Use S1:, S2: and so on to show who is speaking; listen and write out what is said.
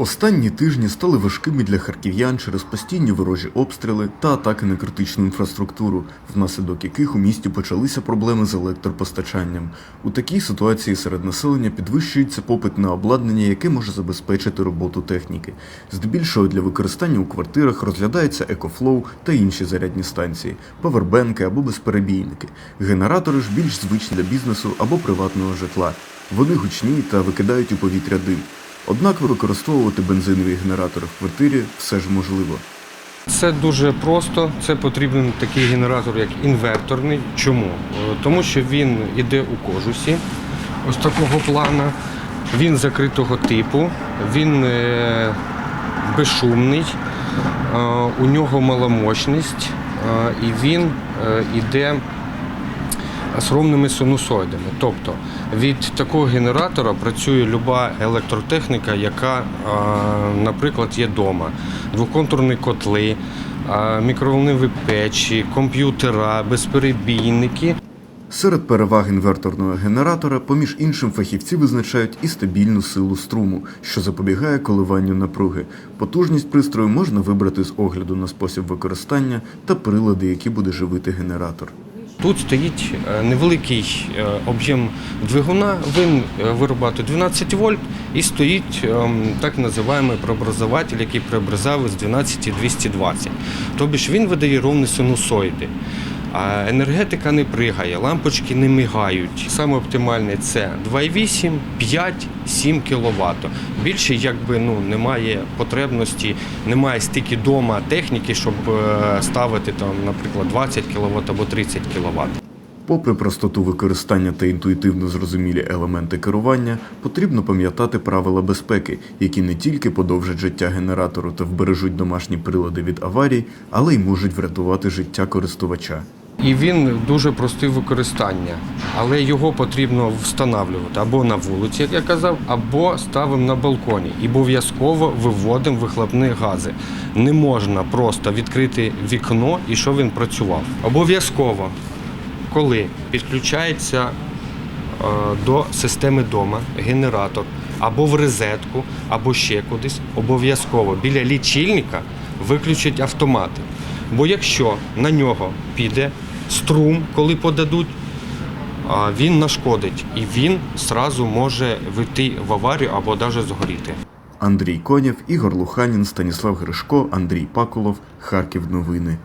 S1: Останні тижні стали важкими для харків'ян через постійні ворожі обстріли та атаки на критичну інфраструктуру, внаслідок яких у місті почалися проблеми з електропостачанням. У такій ситуації серед населення підвищується попит на обладнання, яке може забезпечити роботу техніки. Здебільшого для використання у квартирах розглядається екофлоу та інші зарядні станції, павербенки або безперебійники. Генератори ж більш звичні для бізнесу або приватного житла. Вони гучні та викидають у повітря дим. Однак використовувати бензинові генератори в квартирі все ж можливо.
S2: Це дуже просто. Це потрібен такий генератор, як інверторний. Чому? Е, Тому що він іде у кожусі, ось такого плана. Він закритого типу, він е, безшумний, е, у нього маломощність і він іде з ровними синусоїдами. Тобто від такого генератора працює люба електротехніка, яка, е, наприклад, є вдома. Двоконтурні котли, е, мікроволнові печі, комп'ютера, безперебійники.
S1: Серед переваг інверторного генератора, поміж іншим, фахівці визначають і стабільну силу струму, що запобігає коливанню напруги. Потужність пристрою можна вибрати з огляду на спосіб використання та прилади, які буде живити генератор.
S2: Тут стоїть е, невеликий е, об'єм двигуна, він вирубати 12 вольт і стоїть так називаємо преобразователь, який преобразав з 12 220. Тобто він видає ровні синусоїди. А енергетика не пригає, лампочки не мигають. Саме оптимальне це 2,8, 5, 7 кВт. Більше якби ну немає потребності, немає стільки дома техніки, щоб е, ставити там, наприклад, 20 кВт або 30 кВт.
S1: Попри простоту використання та інтуїтивно зрозумілі елементи керування, потрібно пам'ятати правила безпеки, які не тільки подовжать життя генератору та вбережуть домашні прилади від аварій, але й можуть врятувати життя користувача.
S2: І він дуже простий в використанні, але його потрібно встановлювати або на вулиці, як я казав, або ставимо на балконі. І обов'язково виводимо вихлопні гази. Не можна просто відкрити вікно і що він працював. Обов'язково, коли підключається е, до системи дома генератор або в розетку, або ще кудись, обов'язково біля лічильника виключить автомати. Бо якщо на нього піде струм, коли подадуть, він нашкодить і він сразу може вийти в аварію або навіть згоріти.
S1: Андрій Конєв, Ігор Луханін, Станіслав Гришко, Андрій Пакулов, Харків. Новини.